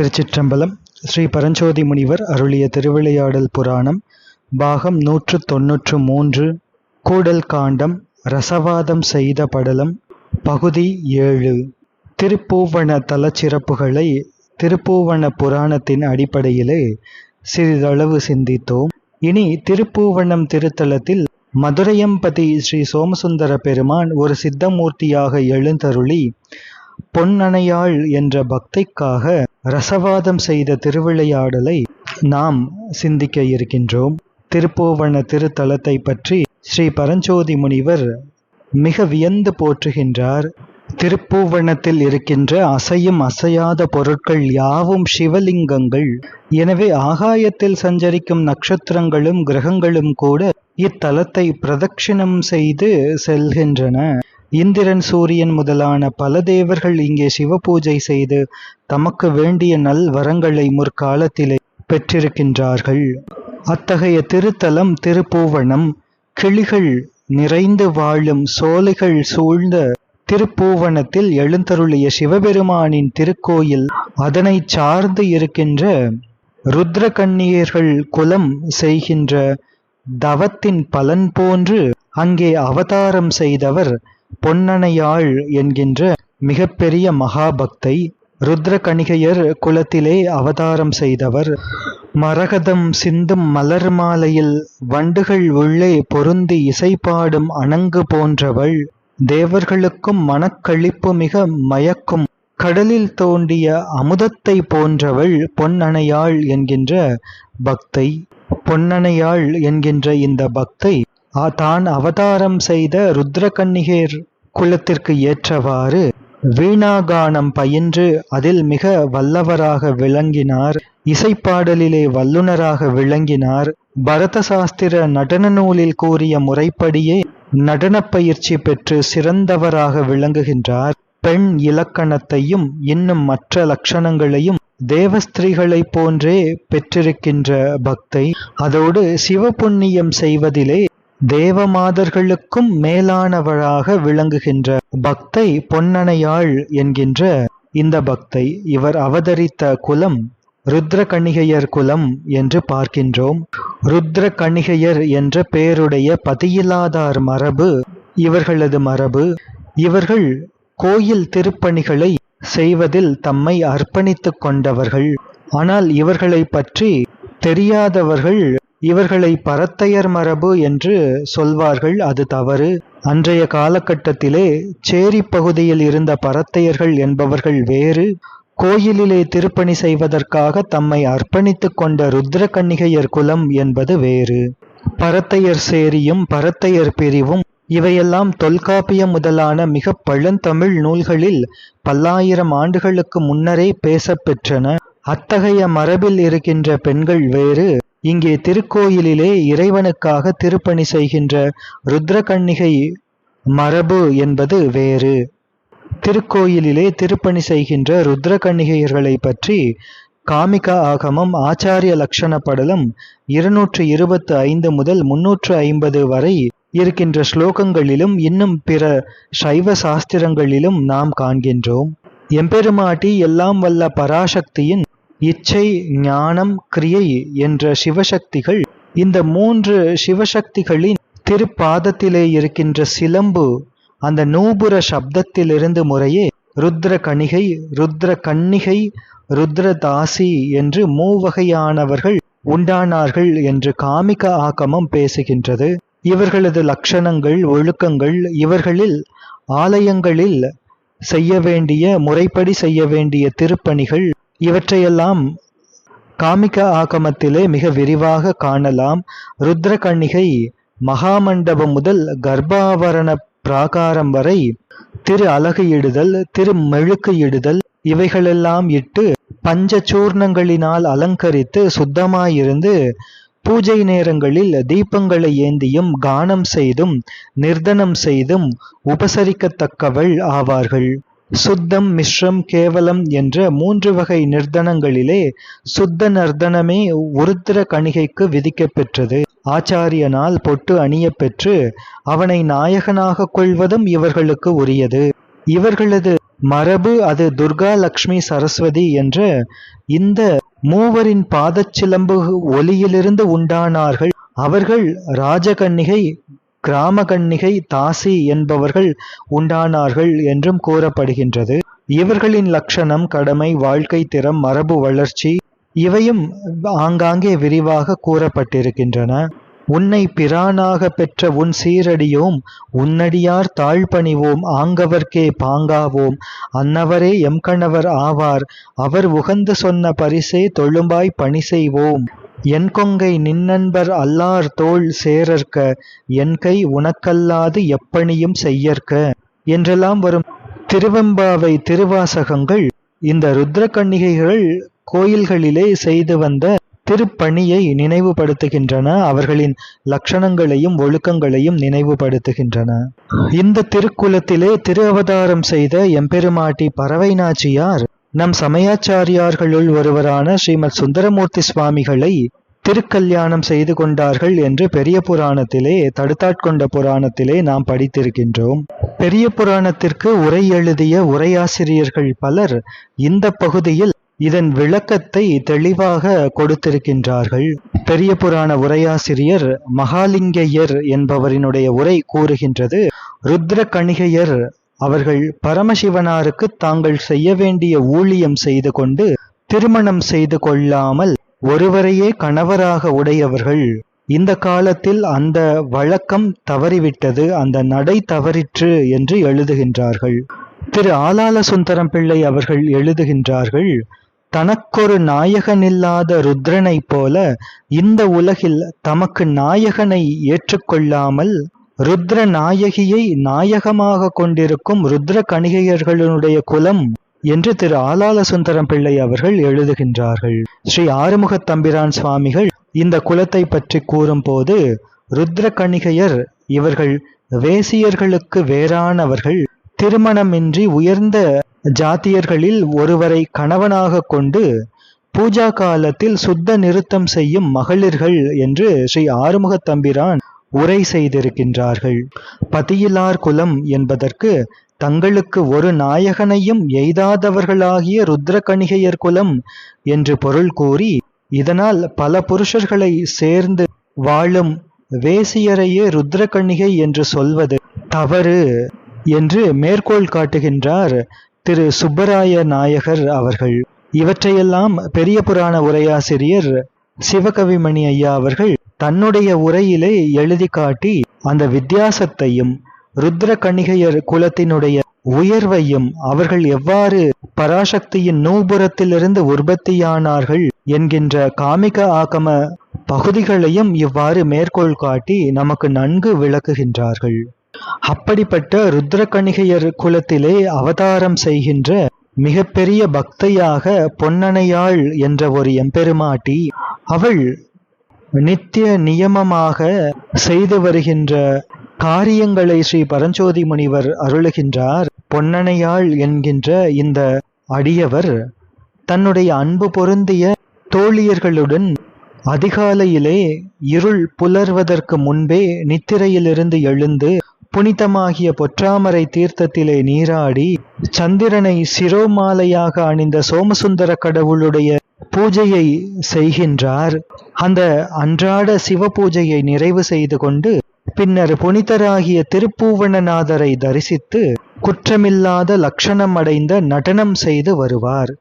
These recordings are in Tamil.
திருச்சிற்றம்பலம் ஸ்ரீ பரஞ்சோதி முனிவர் அருளிய திருவிளையாடல் புராணம் பாகம் நூற்று தொன்னூற்று மூன்று கூடல் காண்டம் ரசவாதம் செய்த படலம் பகுதி ஏழு. திருப்பூவன தலச்சிறப்புகளை திருப்பூவன புராணத்தின் அடிப்படையிலே சிறிதளவு சிந்தித்தோம். இனி திருப்பூவனம் திருத்தலத்தில் மதுரையம்பதி ஸ்ரீ சோமசுந்தர பெருமான் ஒரு சித்தமூர்த்தியாக எழுந்தருளி பொன்னணையாள் என்ற பக்தைக்காக ரசவாதம் செய்த திருவிளையாடலை நாம் சிந்திக்க இருக்கின்றோம். திருப்போவன திருத்தலத்தை பற்றி ஸ்ரீ பரஞ்சோதி முனிவர் மிக வியந்து போற்றுகின்றார். திருப்பூவனத்தில் இருக்கின்ற அசையும் அசையாத பொருட்கள் யாவும் சிவலிங்கங்கள். எனவே ஆகாயத்தில் சஞ்சரிக்கும் நட்சத்திரங்களும் கிரகங்களும் கூட இத்தலத்தை பிரதட்சிணம் செய்து செல்கின்றன. இந்திரன் சூரியன் முதலான பல தேவர்கள் இங்கே சிவபூஜை செய்து தமக்கு வேண்டிய நல் வரங்களை முற்காலத்திலே பெற்றிருக்கின்றார்கள். அத்தகைய திருத்தலம் திருப்பூவனம் கிளிகள் நிறைந்து வாழும் சோலைகள் சூழ்ந்த திருப்பூவனத்தில் எழுந்தருளிய சிவபெருமானின் திருக்கோயில் அதனை சார்ந்து இருக்கின்ற ருத்ரகண்ணியர்கள் குலம் செய்கின்ற தவத்தின் பலன் போன்று அங்கே அவதாரம் செய்தவர் பொன்னணையாள் என்கின்ற மிகப்பெரிய மகாபக்தை ருத்ரகணிகையர் குலத்திலே அவதாரம் செய்தவர். மரகதம் சிந்தும் மலர் மாலையில் வண்டுகள் உள்ளே பொருந்தி இசைப்பாடும் அணங்கு போன்றவள். தேவர்களுக்கும் மனக்களிப்பு மிக மயக்கும். கடலில் தோண்டிய அமுதத்தை போன்றவள் பொன்னணையாள் என்கின்ற பக்தை. பொன்னணையாள் என்கின்ற இந்த பக்தை தான் அவதாரம் செய்த ருத்ரகன்னிகேர் குலத்திற்கு ஏற்றவாறு வீணாகானம் பயின்று அதில் மிக வல்லவராக விளங்கினார். இசைப்பாடலிலே வல்லுனராக விளங்கினார். பரத சாஸ்திர நடன நூலில் கூறிய முறைப்படியே நடனப் பயிற்சி பெற்று சிறந்தவராக விளங்குகின்றார். பெண் இலக்கணத்தையும் இன்னும் மற்ற லட்சணங்களையும் தேவஸ்திரீகளைப் போன்றே பெற்றிருக்கின்ற பக்தை. அதோடு சிவபுண்ணியம் செய்வதிலே தேவமாதர்களுக்கும் மேலானவளாக விளங்குகின்ற பக்தை பொன்னணையாள் என்கின்ற இந்த பக்தை இவர் அவதரித்த குலம் ருத்ரகணிகையர் குலம் என்று பார்க்கின்றோம். ருத்ரகணிகையர் என்ற பெயருடைய பதியில்லாதார் மரபு இவர்களது மரபு. இவர்கள் கோயில் திருப்பணிகளை செய்வதில் தம்மை அர்ப்பணித்துக் கொண்டவர்கள். ஆனால் இவர்களை பற்றி தெரியாதவர்கள் இவர்களை பரத்தையர் மரபு என்று சொல்வார்கள் அது தவறு. அன்றைய காலகட்டத்திலே சேரி பகுதியில் இருந்த பரத்தையர்கள் என்பவர்கள் வேறு. கோயிலிலே திருப்பணி செய்வதற்காக தம்மை அர்ப்பணித்துக் கொண்ட ருத்ரகன்னிகையர் குலம் என்பது வேறு. பரத்தையர் சேரியும் பரத்தையர் பிரிவும் இவையெல்லாம் தொல்காப்பியம் முதலான மிக பழந்தமிழ் நூல்களில் பல்லாயிரம் ஆண்டுகளுக்கு முன்னரே பேசப்பெற்றன அத்தகைய மரபில் இருக்கின்ற பெண்கள் வேறு. இங்கே திருக்கோயிலிலே இறைவனுக்காக திருப்பணி செய்கின்ற ருத்ரகன்னிகை மரபு என்பது வேறு. திருக்கோயிலிலே திருப்பணி செய்கின்ற ருத்ரகன்னிகையர்களை பற்றி காமிக ஆகமம் ஆச்சாரிய லட்சண படலம் இருநூற்று இருபத்து ஐந்து முதல் முன்னூற்று ஐம்பது வரை இருக்கின்ற ஸ்லோகங்களிலும் இன்னும் பிற சைவ சாஸ்திரங்களிலும் நாம் காண்கின்றோம். எம்பெருமாட்டி எல்லாம் வல்ல பராசக்தியின் இச்சை ஞானம் கிரியை என்ற சிவசக்திகள் இந்த மூன்று சிவசக்திகளின் திருப்பாதத்திலே இருக்கின்ற சிலம்பு அந்த நூபுர சப்தத்திலிருந்து முறையே ருத்ர கணிகை ருத்ர கன்னிகை ருத்ரதாசி என்று மூவகையானவர்கள் உண்டானார்கள் என்று காமிக ஆக்கமம் பேசுகின்றது. இவர்களது லட்சணங்கள் ஒழுக்கங்கள் இவர்களில் ஆலயங்களில் செய்ய வேண்டிய முறைப்படி செய்ய வேண்டிய திருப்பணிகள் இவற்றையெல்லாம் காமிக ஆகமத்திலே மிக விரிவாக காணலாம். ருத்ர கண்ணிகை மகாமண்டபம் முதல் கர்ப்பாவரண பிராகாரம் வரை திரு அழகு இடுதல் திரு மெழுக்கு இடுதல் இவைகளெல்லாம் இட்டு பஞ்ச சூர்ணங்களினால் அலங்கரித்து சுத்தமாயிருந்து பூஜை நேரங்களில் தீபங்களை ஏந்தியும் கானம் செய்தும் நிர்தனம் செய்தும் உபசரிக்கத்தக்கவள் ஆவார்கள். சுத்தம் மிஸ்ரம் கேவலம் என்ற மூன்று வகை நிர்தனங்களிலே சுத்த நர்தனமே உருத்திர கணிகைக்கு விதிக்கப்பெற்றது. ஆச்சாரியனால் பொட்டு அணியப்பெற்று அவனை நாயகனாக கொள்வதும் இவர்களுக்கு உரியது. இவர்களது மரபு அது துர்கா லக்ஷ்மி சரஸ்வதி என்ற இந்த மூவரின் பாதச்சிலம்பு ஒலியிலிருந்து உண்டானார்கள். அவர்கள் ராஜகன்னிகை கிராமகன்னிகை தாசி என்பவர்கள் உண்டானார்கள் என்றும் கூறப்படுகின்றது. இவர்களின் லட்சணம் கடமை வாழ்க்கை திறம் மரபு வளர்ச்சி இவையும் ஆங்காங்கே விரிவாக கூறப்பட்டிருக்கின்றன. உன்னை பிரானாக பெற்ற உன் சீரடியோம் உன்னடியார் தாழ்பணிவோம் ஆங்கவர்க்கே பாங்காவோம். அன்னவரே எம்கணவர் ஆவார் அவர் உகந்து சொன்ன பரிசே தொழும்பாய் பணி செய்வோம். என் கொங்கை நின்னன்பர் அல்லார் தோள் சேரற்க என் கை உனக்கல்லாது எப்பணியும் செய்யற்க என்றெல்லாம் வரும் திருவெம்பாவை திருவாசகங்கள் இந்த ருத்ர கன்னிகைகள் கோயில்களிலே செய்து வந்த திருப்பணியை நினைவுபடுத்துகின்றன. அவர்களின் லட்சணங்களையும் ஒழுக்கங்களையும் நினைவுபடுத்துகின்றன. இந்த திருக்குலத்திலே திரு அவதாரம் செய்த எம்பெருமாட்டி பறவை நாச்சியார் நம் சமயாச்சாரியார்களுள் ஒருவரான ஸ்ரீமத் சுந்தரமூர்த்தி சுவாமிகளை திருக்கல்யாணம் செய்து கொண்டார்கள் என்று பெரிய புராணத்திலே தடுத்தாட்கொண்ட புராணத்திலே நாம் படித்திருக்கின்றோம். பெரிய புராணத்திற்கு உரை எழுதிய உரையாசிரியர்கள் பலர் இந்த பகுதியில் இதன் விளக்கத்தை தெளிவாக கொடுத்திருக்கின்றார்கள். பெரிய புராண உரையாசிரியர் மகாலிங்கையர் என்பவரினுடைய உரை கூறுகின்றது ருத்ர கணிகையர் அவர்கள் பரமசிவனாருக்கு தாங்கள் செய்ய வேண்டிய ஊழியம் செய்து கொண்டு திருமணம் செய்து கொள்ளாமல் ஒருவரையே கணவராக உடையவர்கள். இந்த காலத்தில் அந்த வழக்கம் தவறிவிட்டது அந்த நடை தவறிற்று என்று எழுதுகின்றார்கள். திரு ஆலால சுந்தரம் பிள்ளை அவர்கள் எழுதுகின்றார்கள் தனக்கொரு நாயகனில்லாத ருத்ரனைப் போல இந்த உலகில் தமக்கு நாயகனை ஏற்றுக்கொள்ளாமல் ருத்ர நாயகியை நாயகமாக கொண்டிருக்கும் ருத்ர கணிகையர்களுடைய குலம் என்று திரு ஆலால சுந்தரம் பிள்ளை அவர்கள் எழுதுகின்றார்கள். ஸ்ரீ ஆறுமுக தம்பிரான் சுவாமிகள் இந்த குலத்தை பற்றி கூறும்போது ருத்ர கணிகையர் இவர்கள் வேசியர்களுக்கு வேறானவர்கள் திருமணமின்றி உயர்ந்த ஜாத்தியர்களில் ஒருவரை கணவனாக கொண்டு பூஜா காலத்தில் சுத்த நிறுத்தம் செய்யும் மகளிர்கள் என்று ஸ்ரீ ஆறுமுக தம்பிரான் உரை செய்திருக்கின்றார்கள். பதியிலார் குலம் என்பதற்கு தங்களுக்கு ஒரு நாயகனையும் எய்தாதவர்களாகிய ருத்ரகணிகையர் குலம் என்று பொருள் கூறி இதனால் பல புருஷர்களை சேர்ந்து வாழும் வேசியரையே ருத்ரகணிகை என்று சொல்வது தவறு என்று மேற்கோள் காட்டுகின்றார் திரு சுப்பராய நாயகர் அவர்கள். இவற்றையெல்லாம் பெரிய புராண உரையாசிரியர் சிவகவிமணி ஐயா அவர்கள் தன்னுடைய உரையிலே எழுதி காட்டி அந்த வித்தியாசத்தையும் ருத்ர கணிகையர் குலத்தினுடைய உயர்வையும் அவர்கள் எவ்வாறு பராசக்தியின் நூபுரத்திலிருந்து உற்பத்தியானார்கள் என்கின்ற காமிக ஆகம பகுதிகளையும் இவ்வாறு மேற்கோள் காட்டி நமக்கு நன்கு விளக்குகின்றார்கள். அப்படிப்பட்ட ருத்ரகணிகையர் குலத்திலே அவதாரம் செய்கின்ற மிகப்பெரிய பக்தையாக பொன்னணையாள் என்ற ஒரு எம்பெருமாட்டி அவள் நித்திய நியமமாக செய்து வருகின்ற காரியங்களை ஸ்ரீ பரஞ்சோதி முனிவர் அருளுகின்றார். பொன்னணையாள் என்கின்ற இந்த அடியவர் தன்னுடைய அன்பு பொருந்திய தோழியர்களுடன் அதிகாலையிலே இருள் புலர்வதற்கு முன்பே நித்திரையிலிருந்து எழுந்து புனிதமாகிய பொற்றாமரை தீர்த்தத்திலே நீராடி சந்திரனை சிரோமாலையாக அணிந்த சோமசுந்தர கடவுளுடைய பூஜையை செய்கின்றார். அந்த அன்றாட சிவ பூஜையை நிறைவு செய்து கொண்டு பின்னர் புனிதராகிய திருப்பூவணநாதரை தரிசித்து குற்றமில்லாத லட்சணம் அடைந்த நடனம் செய்து வருவார்.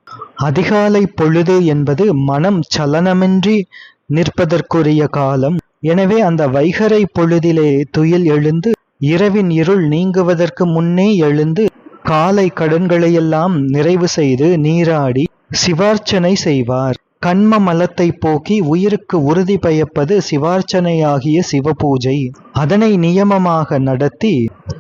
அதிகாலை பொழுது என்பது மனம் சலனமின்றி நிற்பதற்குரிய காலம். எனவே அந்த வைகரை பொழுதிலே துயில் எழுந்து இரவின் இருள் நீங்குவதற்கு முன்னே எழுந்து காலை கடன்களையெல்லாம் நிறைவு செய்து நீராடி சிவார்ச்சனை செய்வார். கண்ம மலத்தை போக்கி உயிருக்கு உறுதி பயப்பது சிவார்ச்சனையாகிய சிவபூஜை. அதனை நியமமாக நடத்தி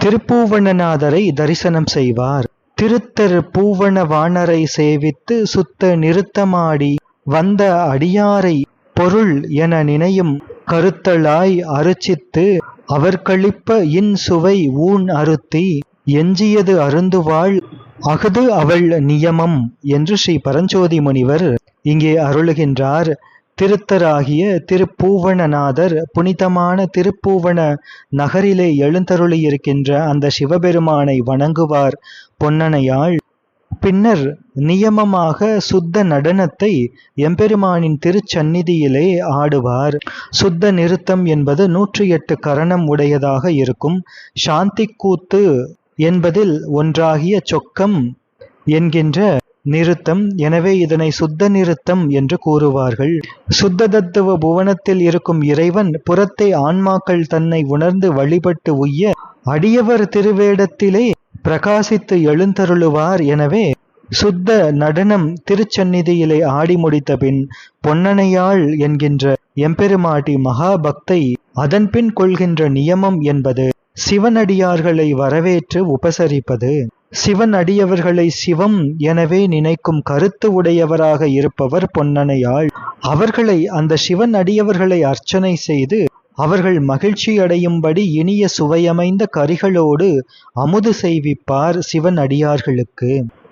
திருப்பூவணநாதரை தரிசனம் செய்வார். திருத்தரு பூவண வாணரை சேவித்து சுத்த நிறுத்தமாடி வந்த அடியாரை பொருள் என நினையும் கருத்தளாய் அருச்சித்து அவர்களிப்ப இன் சுவை ஊன் அருத்தி. எஞ்சியது அருந்துவாள் அஃது அவள் நியமம் என்று ஸ்ரீ பரஞ்சோதி முனிவர் இங்கே அருளுகின்றார். திருத்தராகிய திருப்பூவணநாதர் புனிதமான திருப்பூவண நகரிலே எழுந்தருளியிருக்கின்ற அந்த சிவபெருமானை வணங்குவார் பொன்னனையாள். பின்னர் நியமமாக சுத்த நடனத்தை எம்பெருமானின் திருச்சந்நிதியிலே ஆடுவார். சுத்த நிறுத்தம் என்பது நூற்றி எட்டு கரணம் உடையதாக இருக்கும். சாந்தி கூத்து என்பதில் ஒன்றாகிய சொக்கம் என்கின்ற நிறுத்தம் எனவே இதனை சுத்த நிறுத்தம் என்று கூறுவார்கள். சுத்த தத்துவ புவனத்தில் இருக்கும் இறைவன் புறத்தை ஆன்மாக்கள் தன்னை உணர்ந்து வழிபட்டு உய்ய அடியவர் திருவேடத்திலே பிரகாசித்து எழுந்தருளுவார். எனவே சுத்த நடனம் திருச்சந்நிதியிலே ஆடி முடித்த பின் பொன்னனையாள் என்கின்ற எம்பெருமாட்டி மகாபக்தை அதன்பின் கொள்கின்ற நியமம் என்பது சிவனடியார்களை வரவேற்று உபசரிப்பது. சிவன் அடியவர்களை சிவம் எனவே நினைக்கும் கருத்து உடையவராக இருப்பவர் பொன்னனையாள். அவர்களை அந்த சிவன் அடியவர்களை அர்ச்சனை செய்து அவர்கள் மகிழ்ச்சி அடையும்படி இனிய சுவையமைந்த கரிகளோடு அமுது செய்விப்பார் சிவன் அடியார்களுக்கு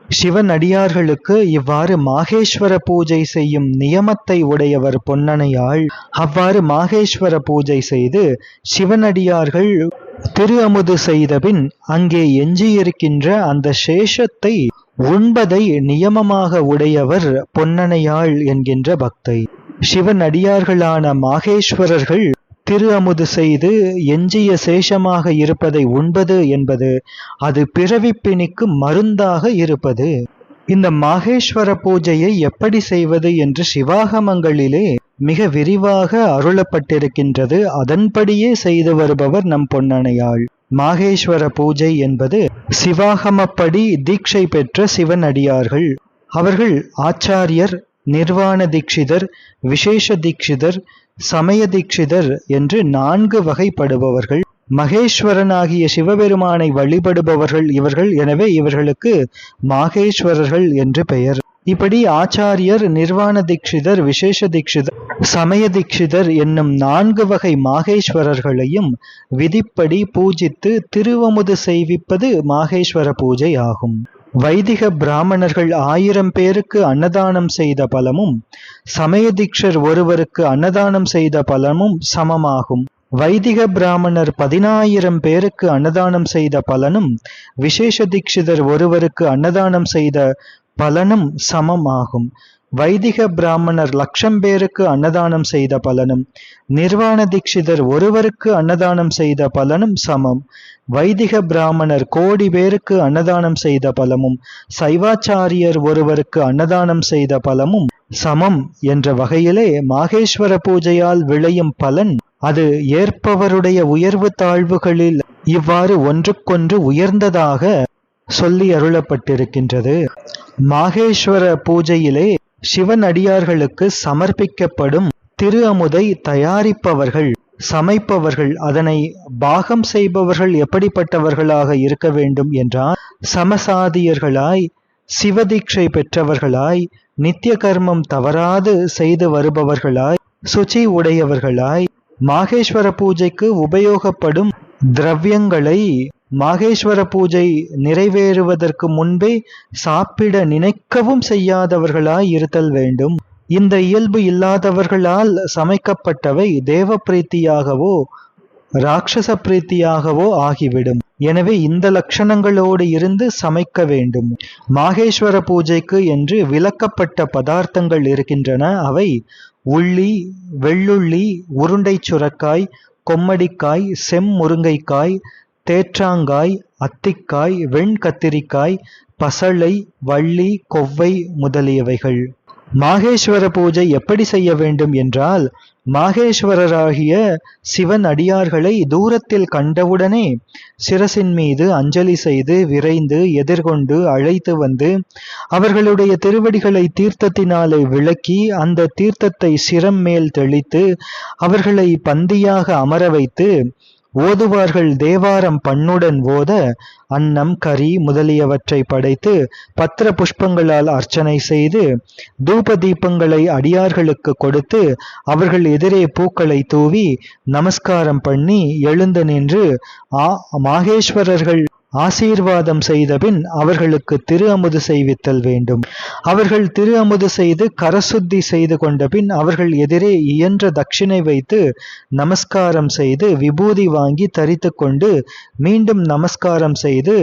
சிவன் அடியார்களுக்கு இவ்வாறு மாகேஸ்வர பூஜை செய்யும் நியமத்தை உடையவர் பொன்னனையாள். அவ்வாறு மாகேஸ்வர பூஜை செய்து சிவனடியார்கள் திரு அமுது செய்தபின் அங்கே எஞ்சியிருக்கின்ற அந்த சேஷத்தை உண்பதை நியமமாக உடையவர் பொன்னனையாள் என்கின்ற பக்தை. சிவன் அடியார்களான மாகேஸ்வரர்கள் திரு அமுது செய்து எஞ்சிய சேஷமாக இருப்பதை உண்பது என்பது அது பிறவிப்பிணிக்கு மருந்தாக இருப்பது. இந்த மாகேஸ்வர பூஜையை எப்படி செய்வது என்று சிவாகமங்களிலே மிக விரிவாக அருளப்பட்டிருக்கின்றது. அதன்படியே செய்து வருபவர் நம் பொன்னணையாள். மாகேஸ்வர பூஜை என்பது சிவாகமப்படி தீட்சை பெற்ற சிவன் அடியார்கள் அவர்கள் ஆச்சாரியர் நிர்வாண தீட்சிதர் விசேஷ தீட்சிதர் சமய தீட்சிதர் என்று நான்கு வகைப்படுபவர்கள். மகேஸ்வரனாகிய சிவபெருமானை வழிபடுபவர்கள் இவர்கள். எனவே இவர்களுக்கு மாகேஸ்வரர்கள் என்று பெயர். இப்படி ஆச்சாரியர் நிர்வாண தீட்சிதர் விசேஷ தீட்சிதர் சமய தீட்சிதர் என்னும் நான்கு வகை மாகேஸ்வரர்களையும் விதிப்படி பூஜித்து திருவமுது செய்விப்பது மாகேஸ்வர பூஜை ஆகும். வைதிக பிராமணர்கள் ஆயிரம் பேருக்கு அன்னதானம் செய்த பலமும் சமய தீட்சர் ஒருவருக்கு அன்னதானம் செய்த பலமும் சமமாகும். வைதிக பிராமணர் பதினாயிரம் பேருக்கு அன்னதானம் செய்த பலனும் விசேஷ தீட்சிதர் ஒருவருக்கு அன்னதானம் செய்த பலனும் சமம் ஆகும் வைதிக பிராமணர் லட்சம் பேருக்கு அன்னதானம் செய்த பலனும் நிர்வாண தீட்சிதர் ஒருவருக்கு அன்னதானம் செய்த பலனும் சமம். வைதிக பிராமணர் கோடி பேருக்கு அன்னதானம் செய்த பலமும் சைவாச்சாரியர் ஒருவருக்கு அன்னதானம் செய்த பலமும் சமம் என்ற வகையிலே மாகேஸ்வர பூஜையால் விளையும் பலன் அது ஏற்பவருடைய உயர்வு தாழ்வுகளில் இவ்வாறு ஒன்றுக்கொன்று உயர்ந்ததாக சொல்லி அருளப்பட்டிருக்கின்றது. மாகேஸ்வர பூஜையிலே சிவன் அடியார்களுக்கு சமர்ப்பிக்கப்படும் திரு அமுதை தயாரிப்பவர்கள் சமைப்பவர்கள் அதனை பாகம் செய்பவர்கள் எப்படிப்பட்டவர்களாக இருக்க வேண்டும் என்றால் சமசாதியர்களாய் சிவதீட்சை பெற்றவர்களாய் நித்திய கர்மம் தவறாது செய்து வருபவர்களாய் சுச்சி உடையவர்களாய் மாகேஸ்வர பூஜைக்கு உபயோகப்படும் திரவியங்களை மாகேஸ்வர பூஜை நிறைவேறுவதற்கு முன்பே சாப்பிட நினைக்கவும் செய்யாதவர்களாய் இருத்தல் வேண்டும். இந்த இயல்பு இல்லாதவர்களால் சமைக்கப்பட்டவை தேவ பிரீத்தியாகவோ ராட்சச பிரீத்தியாகவோ ஆகிவிடும். எனவே இந்த லட்சணங்களோடு இருந்து சமைக்க வேண்டும். மாகேஸ்வர பூஜைக்கு என்று விலக்கப்பட்ட பதார்த்தங்கள் இருக்கின்றன. அவை உள்ளி வெள்ளுள்ளி உருண்டை சுரக்காய் கொம்மடிக்காய் செம்முருங்கைக்காய் தேற்றாங்காய் அத்திக்காய் வெண்கத்திரிக்காய் பசளை வள்ளி கொவ்வை முதலியவைகள். மாகேஸ்வர பூஜை எப்படி செய்ய வேண்டும் என்றால் மாகேஸ்வரராகிய சிவன் அடியார்களை தூரத்தில் கண்டவுடனே சிரசின் மீது அஞ்சலி செய்து விரைந்து எதிர்கொண்டு அழைத்து வந்து அவர்களுடைய திருவடிகளை தீர்த்தத்தினாலே விளக்கி அந்த தீர்த்தத்தை சிரம் மேல் தெளித்து அவர்களை பந்தியாக அமர வைத்து ஓதுவார்கள் தேவாரம் பண்ணுடன் ஓத அன்னம் கறி முதலியவற்றை படைத்து பத்திர புஷ்பங்களால் அர்ச்சனை செய்து தூப தீபங்களை அடியார்களுக்கு கொடுத்து அவர்கள் எதிரே பூக்களை தூவி நமஸ்காரம் பண்ணி எழுந்து நின்று ஆ மாகேஸ்வரர்கள் ஆசீர்வாதம் செய்தபின் அவர்களுக்கு திரு அமுது செய்வித்தல் வேண்டும். அவர்கள் திரு அமுது செய்து கரசுத்தி செய்து கொண்டபின் அவர்கள் எதிரே இயன்ற தட்சிணை வைத்து நமஸ்காரம் செய்து விபூதி வாங்கி தரித்து கொண்டு மீண்டும் நமஸ்காரம் செய்து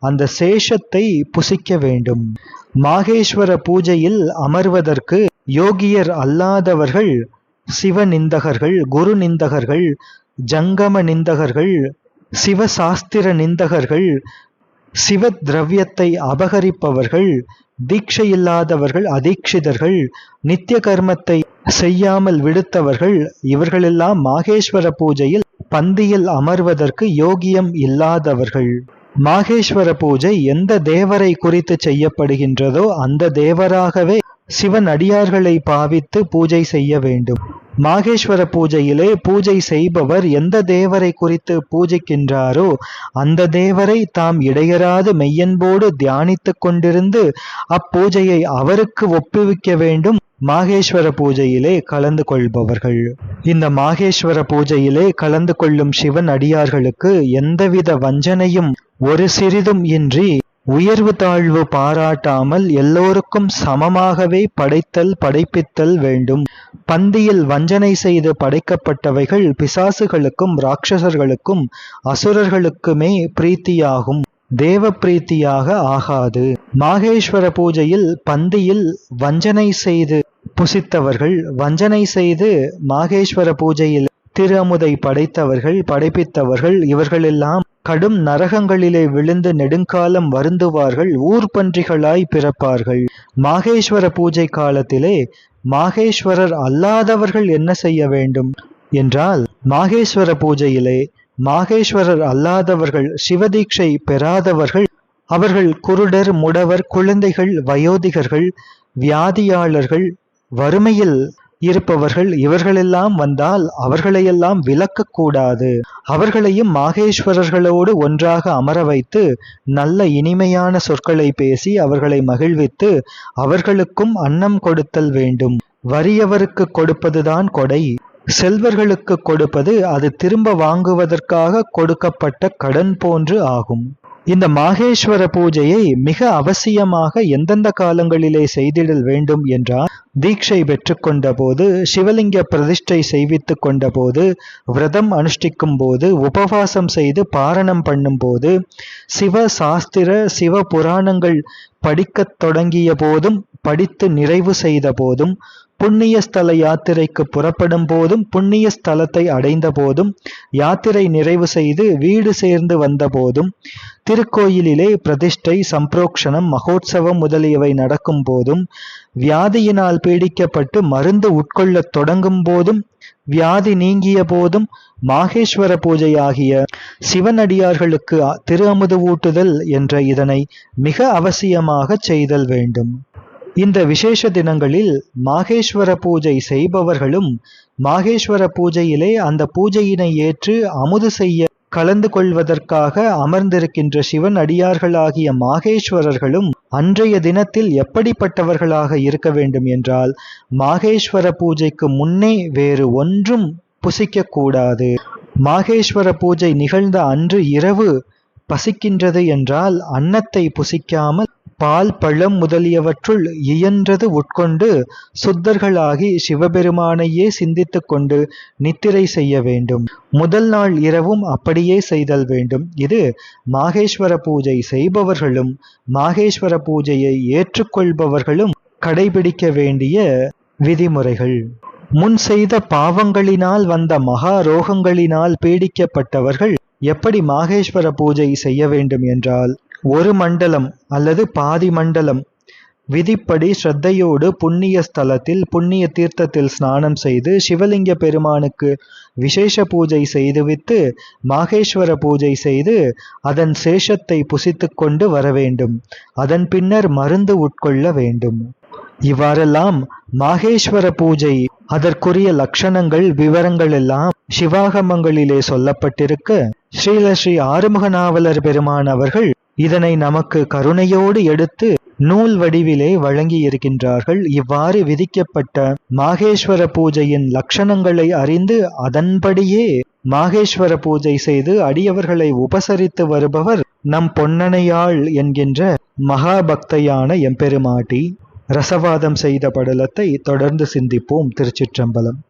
அந்த சேஷத்தை புசிக்க வேண்டும். மாகேஸ்வர பூஜையில் அமர்வதற்கு யோகியர் அல்லாதவர்கள் சிவநிந்தகர்கள் குரு நிந்தகர்கள் ஜங்கம நிந்தகர்கள் சிவசாஸ்திர நிந்தகர்கள் சிவ திரவியத்தை அபகரிப்பவர்கள் தீட்சையில்லாதவர்கள் அதீட்சிதர்கள் நித்திய கர்மத்தை செய்யாமல் விடுத்தவர்கள் இவர்களெல்லாம் மாகேஸ்வர பூஜையில் பந்தியில் அமர்வதற்கு யோகியம் இல்லாதவர்கள். மாகேஸ்வர பூஜை எந்த தேவரை குறித்து செய்யப்படுகின்றதோ அந்த தேவராகவே சிவன் அடியார்களை பாவித்து பூஜை செய்ய வேண்டும். மாகேஸ்வர பூஜையிலே பூஜை செய்பவர் எந்த தேவரை குறித்து பூஜிக்கின்றாரோ அந்த தேவரை தாம் இடையராது மெய்யன்போடு தியானித்துக் கொண்டிருந்து அப்பூஜையை அவருக்கு ஒப்புவிக்க வேண்டும். மாகேஸ்வர பூஜையிலே கலந்து கொள்பவர்கள். இந்த மாகேஸ்வர பூஜையிலே கலந்து கொள்ளும் சிவன் அடியார்களுக்கு எந்தவித வஞ்சனையும் ஒரு சிறிதும் இன்றி உயர்வு தாழ்வு பாராட்டாமல் எல்லோருக்கும் சமமாகவே படைத்தல் படைப்பித்தல் வேண்டும். பந்தியில் வஞ்சனை செய்து படைக்கப்பட்டவைகள் பிசாசுகளுக்கும் ராட்சசர்களுக்கும் அசுரர்களுக்குமே பிரீத்தியாகும். தேவ பிரீத்தியாக ஆகாது. மாகேஸ்வர பூஜையில் பந்தியில் வஞ்சனை செய்து புசித்தவர்கள் வஞ்சனை செய்து மாகேஸ்வர பூஜையில் திருஅமுதை படைத்தவர்கள் படைப்பித்தவர்கள் இவர்களெல்லாம் கடும் நரகங்களிலே விழுந்து நெடுங்காலம் வருந்துவார்கள் ஊர்பன்றிகளாய் பிறப்பார்கள். மாகேஸ்வர பூஜை காலத்திலே மாகேஸ்வரர் அல்லாதவர்கள் என்ன செய்ய வேண்டும்? என்றால் மாகேஸ்வர பூஜையிலே மாகேஸ்வரர் அல்லாதவர்கள் சிவதீட்சை பெறாதவர்கள் அவர்கள் குருடர் முடவர் குழந்தைகள் வயோதிகர்கள் வியாதியாளர்கள் வறுமையில் இருப்பவர்கள் இவர்களெல்லாம் வந்தால் அவர்களையெல்லாம் விலக்கக்கூடாது அவர்களையும் மாகேஸ்வரர்களோடு ஒன்றாக அமர வைத்து நல்ல இனிமையான சொற்களை பேசி அவர்களை மகிழ்வித்து அவர்களுக்கும் அன்னம் கொடுத்தல் வேண்டும். வறியவருக்கு கொடுப்பதுதான் கொடை. செல்வர்களுக்கு கொடுப்பது அது திரும்ப வாங்குவதற்காக கொடுக்கப்பட்ட கடன் போன்று ஆகும். இந்த மாகேஸ்வர பூஜையை மிக அவசியமாக எந்தெந்த காலங்களிலே செய்திடல் வேண்டும் என்றால் தீட்சை பெற்றுக்கொண்ட போது சிவலிங்க பிரதிஷ்டை செய்வித்து கொண்ட போது விரதம் அனுஷ்டிக்கும் போது உபவாசம் செய்து பாரணம் பண்ணும் போது சிவ சாஸ்திர சிவ புராணங்கள் படிக்கத் தொடங்கிய போதும் படித்து நிறைவு செய்த போதும் புண்ணிய ஸ்தல யாத்திரைக்கு புறப்படும் போதும் புண்ணிய ஸ்தலத்தை அடைந்த போதும் யாத்திரை நிறைவு செய்து வீடு சேர்ந்து வந்த போதும் திருக்கோயிலிலே பிரதிஷ்டை சம்பிரோக்ஷணம் மகோத்சவம் முதலியவை நடக்கும் போதும் வியாதியினால் பீடிக்கப்பட்டு மருந்து உட்கொள்ளத் தொடங்கும் போதும் வியாதி நீங்கிய போதும் மாகேஸ்வர பூஜை ஆகிய சிவனடியார்களுக்கு திரு அமுது ஊட்டுதல் என்ற இதனை மிக அவசியமாக செய்தல் வேண்டும். இந்த விசேஷ தினங்களில் மாகேஸ்வர பூஜை செய்பவர்களும் மாகேஸ்வர பூஜையிலே அந்த பூஜையினை ஏற்று அமுது செய்ய கலந்து கொள்வதற்காக அமர்ந்திருக்கின்ற சிவன் அடியார்களாகிய மாகேஸ்வரர்களும் அன்றைய தினத்தில் எப்படிப்பட்டவர்களாக இருக்க வேண்டும் என்றால் மாகேஸ்வர பூஜைக்கு முன்னே வேறு ஒன்றும் புசிக்க கூடாது மாகேஸ்வர பூஜை நிகழ்ந்த அன்று இரவு பசிக்கின்றது என்றால் அன்னத்தை புசிக்காமல் பால் பழம் முதலியவற்றுள் இயன்றது உட்கொண்டு சுத்தர்களாகி சிவபெருமானையே சிந்தித்து கொண்டு நித்திரை செய்ய வேண்டும். முதல் நாள் இரவும் அப்படியே செய்தல் வேண்டும். இது மாகேஸ்வர பூஜை செய்பவர்களும் மாகேஸ்வர பூஜையை ஏற்றுக்கொள்பவர்களும் கடைபிடிக்க வேண்டிய விதிமுறைகள். முன் செய்த பாவங்களினால் வந்த மகா ரோகங்களினால் பீடிக்கப்பட்டவர்கள் எப்படி மாகேஸ்வர பூஜை செய்ய வேண்டும் என்றால் ஒரு மண்டலம் அல்லது பாதி மண்டலம் விதிப்படி ஸ்ரத்தையோடு புண்ணிய ஸ்தலத்தில் புண்ணிய தீர்த்தத்தில் ஸ்நானம் செய்து சிவலிங்க பெருமானுக்கு விசேஷ பூஜை செய்துவித்து மாகேஸ்வர பூஜை செய்து அதன் சேஷத்தை புசித்து கொண்டு வர வேண்டும். அதன் பின்னர் மருந்து உட்கொள்ள வேண்டும். இவ்வாறெல்லாம் மாகேஸ்வர பூஜை அதற்குரிய லட்சணங்கள் விவரங்கள் எல்லாம் சிவாகமங்களிலே சொல்லப்பட்டிருக்க ஸ்ரீல ஸ்ரீ ஆறுமுக நாவலர் பெருமான் அவர்கள் இதனை நமக்கு கருணையோடு எடுத்து நூல் வடிவிலே வழங்கி இருக்கின்றார்கள் இவ்வாறு விதிக்கப்பட்ட மாகேஸ்வர பூஜையின் லட்சணங்களை அறிந்து அதன்படியே மாகேஸ்வர பூஜை செய்து அடியவர்களை உபசரித்து வருபவர் நம் பொன்னனையாள் என்கின்ற மகாபக்தையான எம்பெருமாட்டி. ரசவாதம் செய்த படலத்தை தொடர்ந்து சிந்திப்போம் திருச்சிற்றம்பலம்.